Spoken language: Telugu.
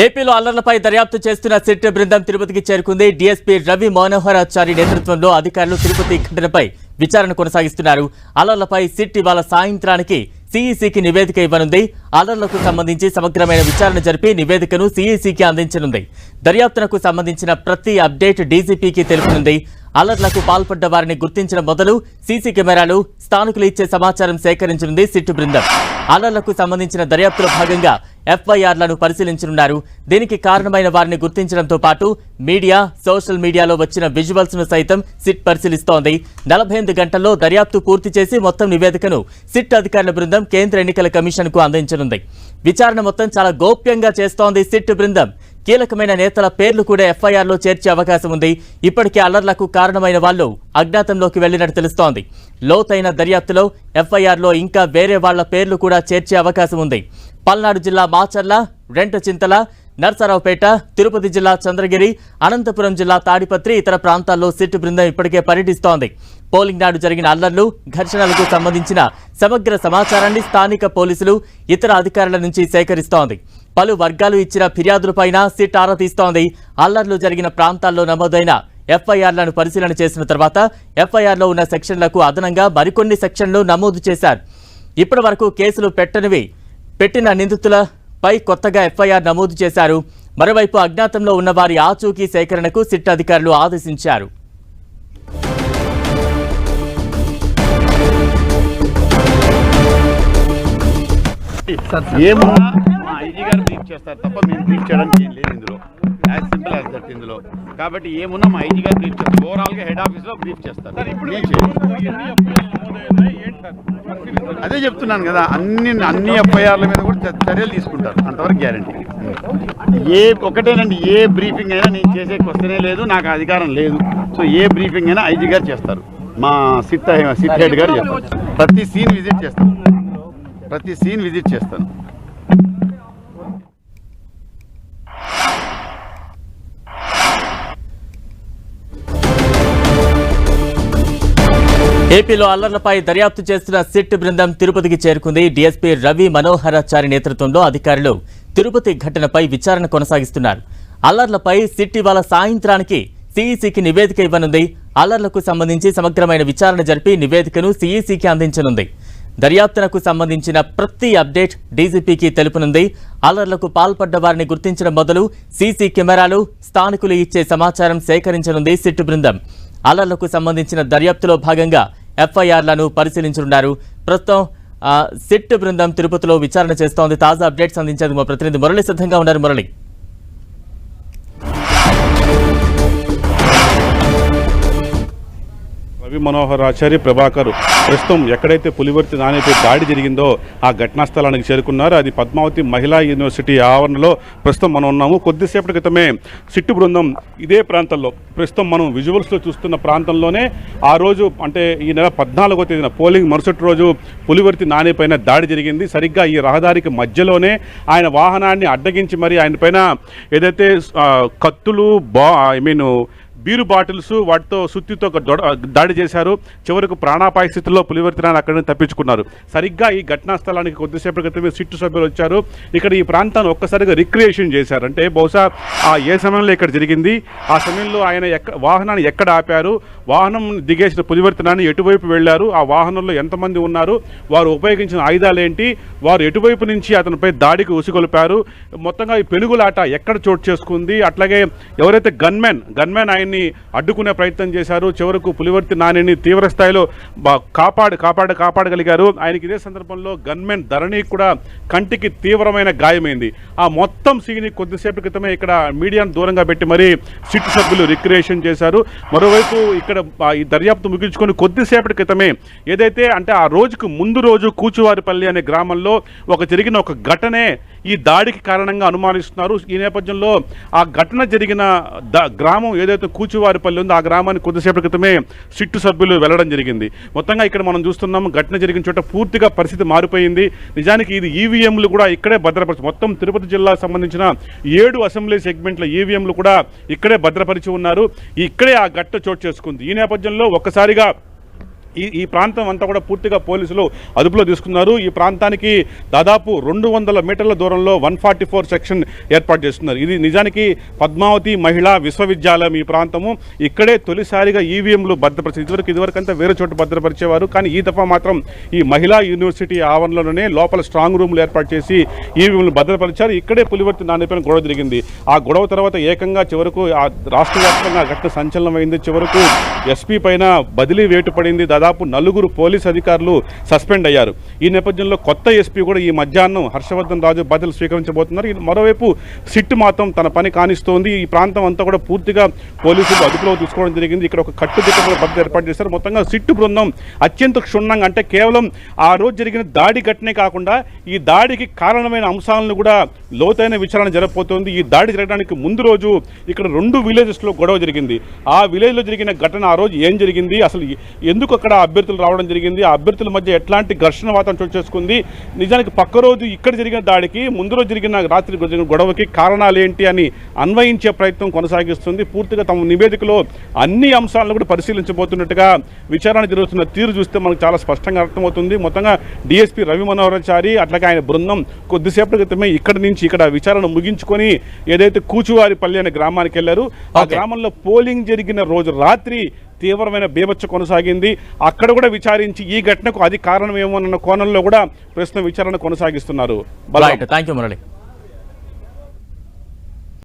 ఏపీలో అల్లర్లపై దర్యాప్తు చేస్తున్న సిట్ బృందం తిరుపతికి చేరుకుంది. డీఎస్పీ రవి మనోహరాచారి నేతృత్వంలో అధికారులు తిరుపతి ఘటనపై విచారణ కొనసాగిస్తున్నారు. అల్లర్లపై సిట్ ఇవాళ సాయంత్రానికి సీఈసీకి నివేదిక ఇవ్వనుంది. అల్లర్లకు సంబంధించి సమగ్రమైన విచారణ జరిపి నివేదికను సీఈసీకి అందించనుంది. దర్యాప్తునకు సంబంధించిన ప్రతి అప్డేట్ డీజీపీకి తెలుపనుంది. అల్లర్లకు పాల్పడ్డ వారిని గుర్తించిన మొదలు సీసీ కెమెరాలు స్థానికులు ఇచ్చే సమాచారం సేకరించనుంది సిట్టు బృందం. అల్లర్లకు సంబంధించిన దర్యాప్తులో భాగంగా ఎఫ్ఐఆర్లను పరిశీలించనున్నారు. దీనికి కారణమైన వారిని గుర్తించడంతో పాటు మీడియా సోషల్ మీడియాలో వచ్చిన విజువల్స్ను సైతం సిట్ పరిశీలిస్తోంది. నలభై గంటల్లో దర్యాప్తు పూర్తి చేసి మొత్తం నివేదికను సిట్ అధికారుల బృందం కేంద్ర ఎన్నికల కమిషన్కు అందించనుంది. విచారణ మొత్తం చాలా గోప్యంగా చేస్తోంది సిట్ బృందం. కీలకమైన నేతల పేర్లు కూడా ఎఫ్ఐఆర్లో చేర్చే అవకాశం ఉంది. ఇప్పటికే అల్లర్లకు కారణమైన వాళ్ళు అజ్ఞాతంలోకి వెళ్ళినట్టు తెలుస్తోంది. లోతైన దర్యాప్తులో ఎఫ్ఐఆర్లో ఇంకా వేరే వాళ్ళ పేర్లు కూడా చేర్చే అవకాశం ఉంది. పల్నాడు జిల్లా మాచర్ల రెంట చింతల నర్సరావుపేట తిరుపతి జిల్లా చంద్రగిరి అనంతపురం జిల్లా తాడిపత్రి ఇతర ప్రాంతాల్లో సిట్ బృందం ఇప్పటికే పర్యటిస్తోంది. పోలింగ్ నాడు జరిగిన అల్లర్లు ఘర్షణలకు సంబంధించిన సమగ్ర సమాచారాన్ని స్థానిక పోలీసులు ఇతర అధికారుల నుంచి సేకరిస్తోంది. పలు వర్గాలు ఇచ్చిన ఫిర్యాదులపైన సిట్ ఆరా తీస్తోంది. అల్లర్లు జరిగిన ప్రాంతాల్లో నమోదైన ఎఫ్ఐఆర్లను పరిశీలన చేసిన తర్వాత ఎఫ్ఐఆర్లో ఉన్న సెక్షన్లకు అదనంగా మరికొన్ని సెక్షన్లు నమోదు చేశారు. ఇప్పటి వరకు కేసులు పెట్టనివి పెట్టిన నిందితుల నిందితులపై కొత్తగా ఎఫ్ఐఆర్ నమోదు చేశారు. మరోవైపు అజ్ఞాతంలో ఉన్న వారి ఆచూకీ సేకరణకు సిట్ అధికారులు ఆదేశించారు. ఏమున్నా మా ఐజీ గారు బ్రీఫ్ చేస్తారు తప్ప మేము బ్రీఫ్ చేయడానికి ఏం లేదు ఇందులో. యాజ్ సింపుల్ యాజ్ దట్ ఇందులో. కాబట్టి ఏమున్నా మా ఐజీ గారు బ్రీఫ్ చేస్తారు. ఓవరాల్గా హెడ్ ఆఫీస్లో బ్రీఫ్ చేస్తారు. అదే చెప్తున్నాను కదా అన్ని అన్ని ఎఫ్ఐఆర్ల మీద కూడా చర్యలు తీసుకుంటారు. అంతవరకు గ్యారంటీ ఏ ఒకటేనండి ఏ బ్రీఫింగ్ అయినా నేను చేసే క్వశ్చనే లేదు నాకు అధికారం లేదు. సో ఏ బ్రీఫింగ్ అయినా ఐజీ గారు చేస్తారు. మా సిట్ సిట్ హెడ్ గారు చేస్తారు. ప్రతి సీన్ విజిట్ చేస్తాను. ప్రతి సీన్ విజిట్ చేస్తాను. ఏపీలో అల్లర్లపై దర్యాప్తు చేస్తున్న సిట్ బృందం తిరుపతికి చేరుకుంది. డీఎస్పీ రవి మనోహరాచారి నేతృత్వంలో అధికారులు తిరుపతి ఘటనపై విచారణ కొనసాగిస్తున్నారు. అల్లర్లపై సిట్ ఇవాళ సాయంత్రానికి సీఈసీకి నివేదిక ఇవ్వనుంది. అల్లర్లకు సంబంధించి సమగ్రమైన విచారణ జరిపి నివేదికను సీఈసీకి అందించనుంది. దర్యాప్తునకు సంబంధించిన ప్రతి అప్డేట్ డీజీపీకి తెలుపనుంది. అల్లర్లకు పాల్పడ్డ వారిని గుర్తించడం మొదలు సీసీ కెమెరాలు స్థానికులు ఇచ్చే సమాచారం సేకరించనుంది సిట్ బృందం. అల్లర్లకు సంబంధించిన దర్యాప్తులో భాగంగా ఎఫ్ఐఆర్లను పరిశీలించనున్నారు. ప్రస్తుతం ఆ, సిట్ బృందం తిరుపతిలో విచారణ చేస్తోంది. తాజా అప్డేట్స్ అందించేందుకు మా ప్రతినిధి మురళి సిద్ధంగా ఉన్నారు. మురళి. రవి మనోహర్ ఆచార్య ప్రభాకర్ ప్రస్తుతం ఎక్కడైతే పులివర్తి నాణ్యపై దాడి జరిగిందో ఆ ఘటనా స్థలానికి చేరుకున్నారు. అది పద్మావతి మహిళా యూనివర్సిటీ ఆవరణలో ప్రస్తుతం మనం ఉన్నాము. కొద్దిసేపటి క్రితమే సిట్టు బృందం ఇదే ప్రాంతంలో ప్రస్తుతం మనం విజువల్స్లో చూస్తున్న ప్రాంతంలోనే ఆ రోజు అంటే ఈ నెల పద్నాలుగో తేదీన పోలింగ్ మరుసటి రోజు పులివర్తి నాణ్యపైన దాడి జరిగింది. సరిగ్గా ఈ రహదారికి మధ్యలోనే ఆయన వాహనాన్ని అడ్డగించి మరి ఆయన పైన ఏదైతే కత్తులు బా ఐ మీన్ బీరు బాటిల్స్ వాటితో సుత్తితో దాడి చేశారు. చివరకు ప్రాణాపాయ స్థితిలో పులివర్తినాన్ని అక్కడి నుంచి తప్పించుకున్నారు. సరిగ్గా ఈ ఘటనా స్థలానికి కొద్దిసేపటి క్రితమే సిట్టు సభ్యులు వచ్చారు. ఇక్కడ ఈ ప్రాంతాన్ని ఒక్కసారిగా రిక్రియేషన్ చేశారు. అంటే బహుశా ఆ ఏ సమయంలో ఇక్కడ జరిగింది? ఆ సమయంలో ఆయన ఎక్క వాహనాన్ని ఎక్కడ ఆపారు? వాహనం దిగేసిన పులివర్తనాన్ని ఎటువైపు వెళ్ళారు? ఆ వాహనంలో ఎంతమంది ఉన్నారు? వారు ఉపయోగించిన ఆయుధాలు ఏంటి వారు ఎటువైపు నుంచి అతనిపై దాడికి ఉసిగొలిపారు? మొత్తంగా ఈ పెనుగులాట ఎక్కడ చోటు చేసుకుంది? అట్లాగే ఎవరైతే గన్మెన్ గన్మెన్ ఆయన్ని అడ్డుకునే ప్రయత్నం చేశారు. చివరకు పులివర్తి నానిని తీవ్ర స్థాయిలో కాపాడు కాపాడు కాపాడగలిగారు. ఆయనకి ఇదే సందర్భంలో గన్మెన్ ధరణి కూడా కంటికి తీవ్రమైన గాయమైంది. ఆ మొత్తం సీని కొద్దిసేపటి క్రితమే ఇక్కడ మీడియాను దూరంగా పెట్టి మరీ సిట్ సభ్యులు రిక్రియేషన్ చేశారు. మరోవైపు ఇక్కడ ఈ దర్యాప్తు ముగించుకొని కొద్దిసేపటి క్రితమే ఏదైతే అంటే ఆ రోజుకు ముందు రోజు కూచువారిపల్లి అనే గ్రామంలో ఒక జరిగిన ఒక ఘటనే ఈ దాడికి కారణంగా అనుమానిస్తున్నారు. ఈ నేపథ్యంలో ఆ ఘటన జరిగిన ద- గ్రామం ఏదైతే కూచువారిపల్లి ఉందో ఆ గ్రామానికి కొద్దిసేపటి క్రితమే సిట్టు సభ్యులు వెళ్ళడం జరిగింది. మొత్తంగా ఇక్కడ మనం చూస్తున్నాము ఘటన జరిగిన చోట పూర్తిగా పరిస్థితి మారిపోయింది. నిజానికి ఇది ఈవీఎంలు కూడా ఇక్కడే భద్రపరిచి మొత్తం తిరుపతి జిల్లాకు సంబంధించిన ఏడు అసెంబ్లీ సెగ్మెంట్ల ఈవీఎంలు కూడా ఇక్కడే భద్రపరిచి ఉన్నారు. ఇక్కడే ఆ ఘట్ట చోటు చేసుకుంది. ఈ నేపథ్యంలో ఒక్కసారిగా ఈ ఈ ప్రాంతం అంతా కూడా పూర్తిగా పోలీసులు అదుపులో తీసుకున్నారు. ఈ ప్రాంతానికి దాదాపు రెండు వందల మీటర్ల దూరంలో వన్ ఫార్టీ ఫోర్ సెక్షన్ ఏర్పాటు చేస్తున్నారు. ఇది నిజానికి పద్మావతి మహిళా విశ్వవిద్యాలయం ఈ ప్రాంతము. ఇక్కడే తొలిసారిగా ఈవీఎంలు భద్రపరిచి ఇదివరకు ఇదివరకు అంతా వేరే చోట భద్రపరిచేవారు. కానీ ఈ దఫా మాత్రం ఈ మహిళా యూనివర్సిటీ ఆవరణలోనే లోపల స్ట్రాంగ్ రూమ్లు ఏర్పాటు చేసి ఈవీఎంలు భద్రపరిచారు. ఇక్కడే పులివర్తి నాణ్యపైన గొడవ జరిగింది ఆ గొడవ తర్వాత ఏకంగా చివరకు ఆ రాష్ట్ర వ్యాప్తంగా ఘటన సంచలనమైంది. చివరకు ఎస్పీ పైన బదిలీ వేటు పడింది. దాదాపు నలుగురు పోలీస్ అధికారులు సస్పెండ్ అయ్యారు. ఈ నేపథ్యంలో కొత్త ఎస్పీ కూడా ఈ మధ్యాహ్నం హర్షవర్ధన్ రాజు బాధ్యతలు స్వీకరించబోతున్నారు. మరోవైపు సిట్ మాత్రం తన పని కానిస్తోంది. ఈ ప్రాంతం అంతా కూడా పూర్తిగా పోలీసులు అదుపులో తీసుకోవడం జరిగింది. ఇక్కడ ఒక కట్టుదిట్టమైన భద్రత ఏర్పాటు చేశారు. మొత్తంగా సిట్టు బృందం అత్యంత క్షుణ్ణంగా అంటే కేవలం ఆ రోజు జరిగిన దాడి ఘటనే కాకుండా ఈ దాడికి కారణమైన అంశాలను కూడా లోతైన విచారణ జరగబోతోంది. ఈ దాడి జరగడానికి ముందు రోజు ఇక్కడ రెండు విలేజెస్లో గొడవ జరిగింది. ఆ విలేజ్లో జరిగిన ఘటన ఆ రోజు ఏం జరిగింది? అసలు ఎందుకు అక్కడ అభ్యర్థులు రావడం జరిగింది. ఆ అభ్యర్థుల మధ్య ఎట్లాంటి ఘర్షణ వాతావరణం చోటు చేసుకుంది? నిజానికి పక్క రోజు ఇక్కడ జరిగిన దాడికి ముందు రోజు జరిగిన రాత్రి జరిగిన గొడవకి కారణాలు ఏంటి అని అన్వయించే ప్రయత్నం కొనసాగిస్తుంది. పూర్తిగా తమ నివేదికలో అన్ని అంశాలను కూడా పరిశీలించబోతున్నట్టుగా విచారణ జరుగుతున్న తీరు చూస్తే మనకు చాలా స్పష్టంగా అర్థమవుతుంది. మొత్తంగా డిఎస్పీ రవి మనోహరాచారి అట్లాగే ఆయన బృందం కొద్దిసేపటి క్రితమే ఇక్కడ నుంచి ఇక్కడ విచారణ ముగించుకొని ఏదైతే కూచువారిపల్లి అనే గ్రామానికి వెళ్ళారు ఆ. గ్రామంలో పోలింగ్ జరిగిన రోజు రాత్రి తీవ్రమైన బీభత్స కొనసాగింది. అక్కడ కూడా విచారించి ఈ ఘటనకు అది కారణమేమో అన్న కోణంలో కూడా ప్రస్తుతం విచారణ కొనసాగిస్తున్నారు. Balram. Right thank you Murali